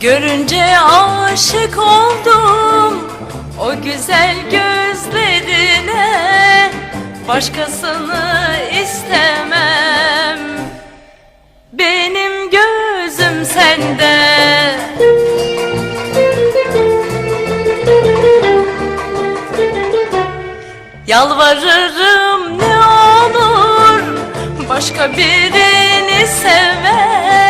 Görünce aşık oldum o güzel gözlerine. Başkasını istemem. Benim gözüm sende. Yalvarırım ne olur Başka birini sevme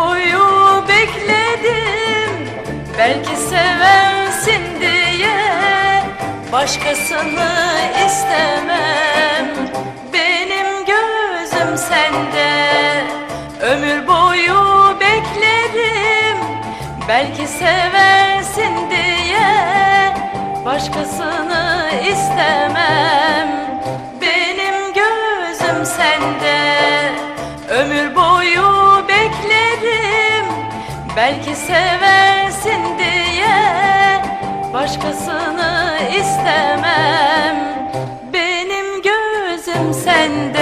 boyu bekledim. Belki seversin diye Başkasını istemem. Benim gözüm sende. Ömür boyu bekledim Belki seversin diye Başkasını istemem Belki seversin diye Başkasını istemem. Benim gözüm sende